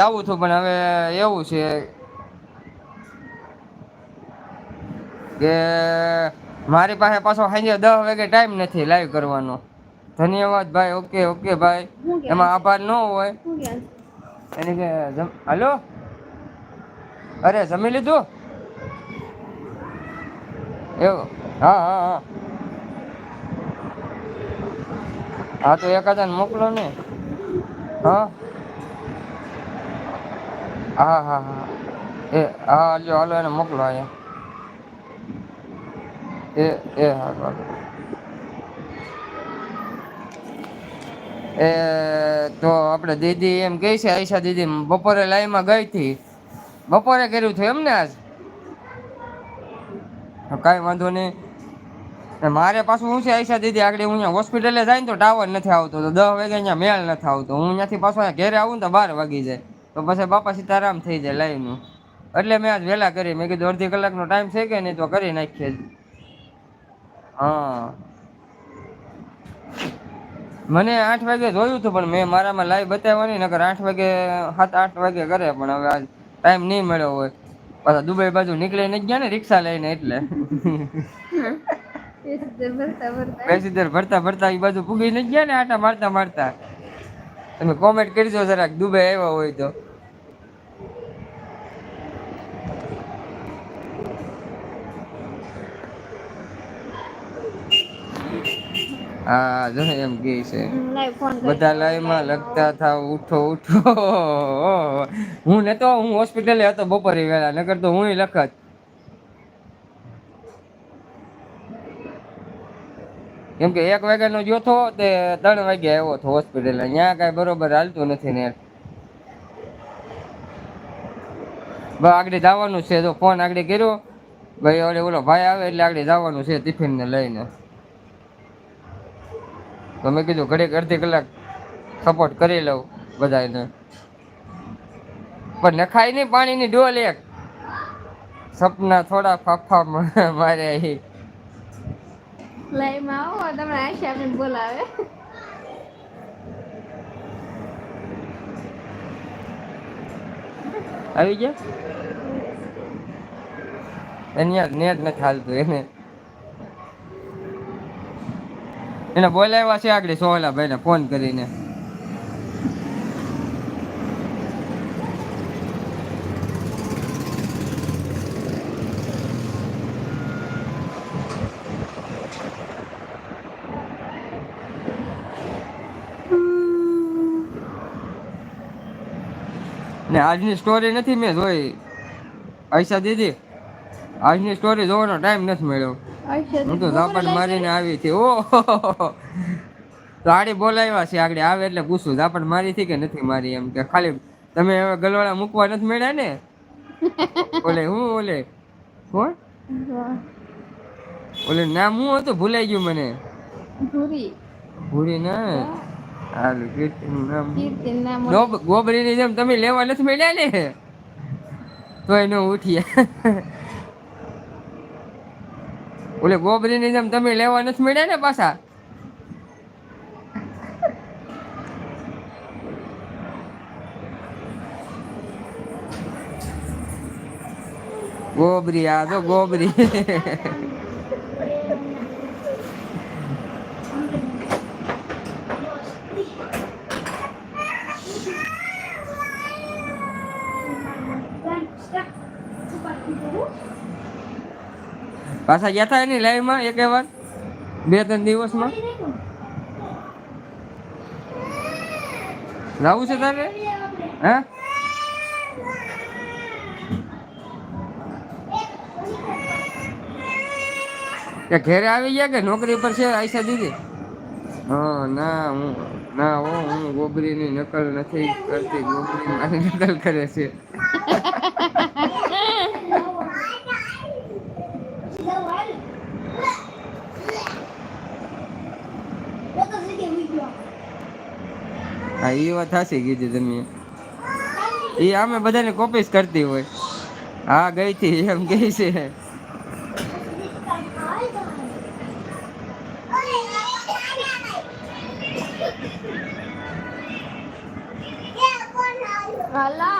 આવું છું પણ હવે એવું છે કે મારી પાસે પાછો સાંજે દસ વાગે ટાઈમ નથી લાઈવ કરવાનો. ધન્યવાદ ભાઈ ઓકે ઓકે ભાઈ. એમાં આભાર ન હોય. એને કે હલો? અરે જમી લીધું? એવું હા હા હા. હા તો એકાદાને મોકલો ને. હા. હા હા હા. એ, હા લ્યો હાલો એને મોકલો અહીંયા. એ એ, હા હાલો એ, તો આપણે દીદી એમ કહે છે, આયશા દીદી બપોરે લાઈમાં ગઈ હતી. બપોરે કર્યું હતું એમને આજ? કાંઈ વાંધો નહીં. મારે પાછું હું છે, આયશા દીદી? આગળ હું અહીંયા હોસ્પિટલે જાય ને તો ટાવર નથી આવતો, તો દસ વાગે અહીંયા મેળ નથી આવતો. હું અહીંયાથી પાછો ઘેરે આવું ને તો બાર વાગી જાય. તો પછી બાપા સીતારામ થઈ જાય લાઈવનું એટલે મેં આજ વહેલા કરી. મેં કીધું અડધી કલાકનો ટાઈમ છે કે નહીં તો કરી નાખીએ હા. મને આઠ વાગે જોયું હતું પણ મેં મારામાં લાઈવ બતાવવાની નકર આઠ વાગે સાત આઠ વાગે કરે પણ હવે આજ ટાઈમ નહીં મળ્યો હોય. પાછા દુબઈ બાજુ નીકળી નથી ગયા ને રિક્ષા લઈને એટલે. ભરતા ભરતા પેસેન્જર ભરતા ભરતા એ બાજુ પૂગી નથી ગયા ને આટા મારતા મારતા. તમે કોમેન્ટ કરજો જરાક દુબઈ આવ્યા હોય તો. હા જો એમ કે છે. બધા લાઈવમાં લગતા થા ઉઠો ઉઠો. હું નતો હું હોસ્પિટલે હતો બપોરે વેળા નકર તો હું લખત. કેમ કે એક વાગ્યાનો ગયો તો ત્રણ વાગ્યા આવ્યો હતો હોસ્પિટલ ત્યાં કાંઈ બરોબર હાલતું નથી ને. આગળ જવાનું છે તો ફોન આગળ કર્યો, ભાઈ હવે ઓલો ભાઈ આવે એટલે આગળ જવાનું છે ટિફિનને લઈને. તો મેં કીધું ઘડીક અડધી કલાક સપોર્ટ કરી લઉં બધાને પણ નખાય નહીં પાણીની ડોલ એક. સપના થોડા ફાફા મારે અહીં માં આવો તમને આશા બેન બોલાવે આવી ગયા એની નેટ નથી હાલતું એને એને બોલાવ્યા છે આગળ સોહલા ભાઈને ફોન કરીને ને આજની સ્ટોરી નથી મેં જોઈ. આયશા દીદી આજની સ્ટોરી જોવાનો ટાઈમ નથી મળ્યો. હું તો ઝાપટ મારીને આવી હતી. ઓ તો બોલાવ્યા છે આગળ. આવે એટલે પૂછું ઝાપટ મારી હતી કે નથી મારી એમ કે ખાલી તમે હવે ગલવાળા મૂકવા નથી મળ્યા ને? ઓલે હું ઓલે? કોણ? ઓલે નામ હું હતું? ભૂલાઈ ગયું મને. ભૂરી. ભૂરી ના. હાલું કીર્તિનું નામ. ગોબ- ગોબરીની જેમ તમે લેવા નથી મળ્યા ને? તોય ન ઉઠ્યા ઓલે ગોબરીની જેમ તમે લેવા નથી મળ્યા ને પાછા? ગોબરી આ તો ગોબરી. પાછા ગયા હતા એની લાઈવમાં એક વાર બે ત્રણ દિવસમાં. લાવું છે તારે? હે? કે ઘેરે આવી ગયા કે નોકરી પર છે આઈસા દીદી? હા, ના, હું, ના, હો, હું ગોબરીની નકલ નથી કરતી ગોબરી મારી નકલ કરે છે. હા એ વાત સાચી કીધી તમે એ અમે બધાને કોપીસ કરતી હોય હા ગઈ હતી એમ કહે છે Hello.